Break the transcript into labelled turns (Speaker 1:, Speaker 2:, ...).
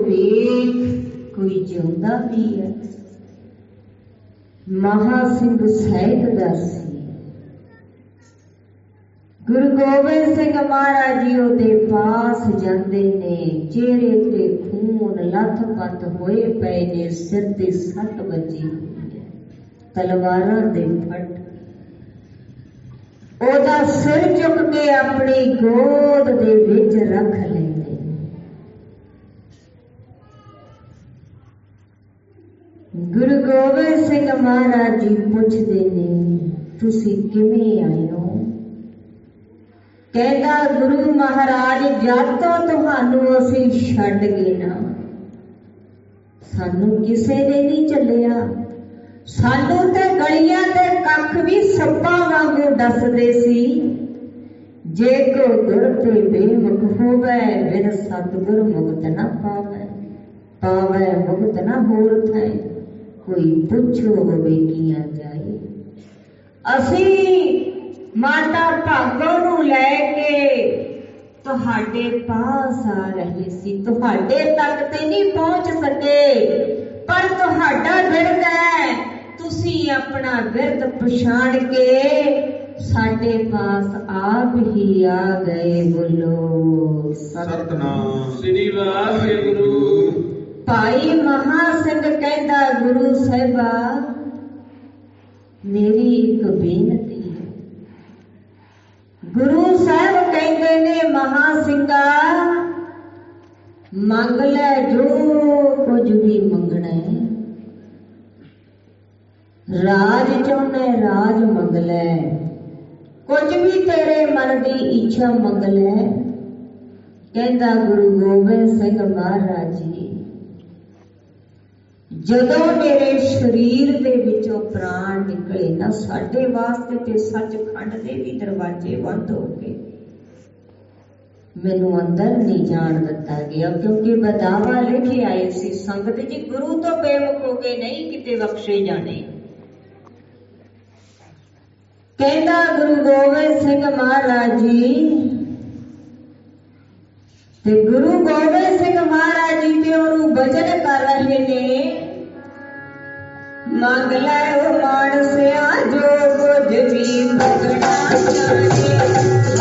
Speaker 1: ਵੇਖ ਕੋਈ ਜਿਉਂਦਾ ਵੀ ਹੈ। ਮਹਾ ਸਿੰਘ ਸਾਹਿਬ ਦਾ ਸੀ। ਗੁਰੂ ਗੋਬਿੰਦ ਸਿੰਘ ਮਹਾਰਾਜ ਜੀ ਉਹਦੇ ਪਾਸ ਜਾਂਦੇ ਨੇ। ਚਿਹਰੇ ਤੇ ਖੂਨ ਲੱਥ-ਪੱਥ ਹੋਏ ਪਏ ਨੇ। ਸਿਰ ਤੇ ਸੱਟ ਵੱਜੀ ਹੋਈ ਹੈ। ਤਲਵਾਰਾਂ ਦੇ ਫੱਟ। ਉਹਦਾ ਸਿਰ ਚੁੱਕ ਕੇ ਆਪਣੀ ਗੋਦ ਦੇ ਵਿੱਚ ਰੱਖ ਲੈਂਦੇ ਨੇ ਗੁਰੂ ਗੋਬਿੰਦ ਸਿੰਘ ਮਹਾਰਾਜ ਜੀ ਪੁੱਛਦੇ ਨੇ, ਤੁਸੀਂ ਕਿਵੇਂ ਆਏ ਹੋ? ਕਹਿੰਦਾ, ਗੁਰੂ ਮਹਾਰਾਜ, ਜਦ ਤੋਂ ਤੁਹਾਨੂੰ ਅਸੀਂ ਛੱਡ ਗਏ ਨਾ, ਸਾਨੂੰ ਕਿਸੇ ਨੇ ਨਹੀਂ ਚੱਲਿਆ। ਸਾਨੂੰ ਤੇ ਗਲੀਆਂ ਤੇ ਕੱਖ ਵੀ ਸੱਪਾਂ ਵਾਂਗੂ ਦੱਸਦੇ ਸੀ, ਜੇ ਕੋ ਗੁਰ ਤੇ ਬੇਮੁਖ ਹੋਵੇ, ਬਿਨ ਸਤਿਗੁਰ ਮੁਕਤ ਨਾ ਪਾਵੇ ਪਾਵੇ ਮੁਕਤ ਨਾ ਹੋਰ ਥੈ। ਕੋਈ ਪੁੱਛੋ ਹੋਵੇ ਕੀਆ ਜਾਏ ਅਸੀਂ ਮਾਤਾ ਭਾਗੋ ਨੂੰ ਲੈ ਕੇ ਤੁਹਾਡੇ ਪਾਸ ਆ ਰਹੇ ਸੀ। ਤੁਹਾਡੇ ਤੱਕ ਤੇ ਨਹੀਂ ਪਹੁੰਚ ਸਕੇ, ਪਰ ਤੁਹਾਡਾ ਵਿਰਦ ਹੈ। ਤੁਸੀਂ ਆਪਣਾ ਵਿਰਦ ਪਛਾਣ ਕੇ ਸਾਡੇ ਪਾਸ ਆਪ ਹੀ ਆ ਗਏ ਬੋਲੋ
Speaker 2: ਸਤਨਾਮ।
Speaker 3: ਸ੍ਰੀ ਵਾਹਿਗੁਰੂ
Speaker 1: ਭਾਈ ਮਹਾ ਸਿੰਘ ਕਹਿੰਦਾ ਗੁਰੂ ਮੇਰੀ ਇੱਕ ਬੇਨਤੀ ਹੈ। ਗੁਰੂ ਸਾਹਿਬ ਕਹਿੰਦੇ ਨੇ, ਮਹਾ ਸਿੰਘਾ, ਮੰਗ ਲੈ ਜੋ ਕੁਝ ਵੀ ਮੰਗਣਾ ਹੈ। ਰਾਜ ਚਾਹੁੰਦਾ ਰਾਜ ਮੰਗ ਲੈ। ਕੁਝ ਵੀ ਤੇਰੇ ਮਨ ਦੀ ਇੱਛਾ ਮੰਗ ਲੈ। ਕਹਿੰਦਾ ਗੁਰੂ ਗੋਬਿੰਦ ਸਿੰਘ ਮਹਾਰਾਜ ਜੀ ਜਦੋਂ ਮੇਰੇ ਸਰੀਰ ਦੇ ਵਿੱਚੋਂ ਪ੍ਰਾਣ ਨਿਕਲੇ ਨਾ ਸਾਡੇ ਵਾਸਤੇ ਤੇ ਸੱਚਖੰਡ ਦੇ ਵੀ ਦਰਵਾਜ਼ੇ ਬੰਦ ਹੋ ਗਏ। ਮੈਨੂੰ ਅੰਦਰ ਨਹੀਂ ਜਾਣ ਦਿੱਤਾ ਗਿਆ ਕਿਉਂਕਿ ਬਦਾਵਾ ਲਿਖੇ ਆਏ ਸੀ, ਸੰਗਤ ਜੀ, ਗੁਰੂ ਤੋਂ ਬੇਮੁਖ ਹੋ ਕੇ ਨਹੀਂ ਕਿਤੇ ਬਖਸ਼ੇ ਜਾਣੇ। ਕਹਿੰਦਾ ਗੁਰੂ ਗੋਬਿੰਦ ਸਿੰਘ ਮਹਾਰਾਜ ਜੀ, ਤੇ ਗੁਰੂ ਗੋਬਿੰਦ ਸਿੰਘ ਮਹਾਰਾਜ ਜੀ ਤੇ ਉਹਨੂੰ ਬਚ मंगलय मानसे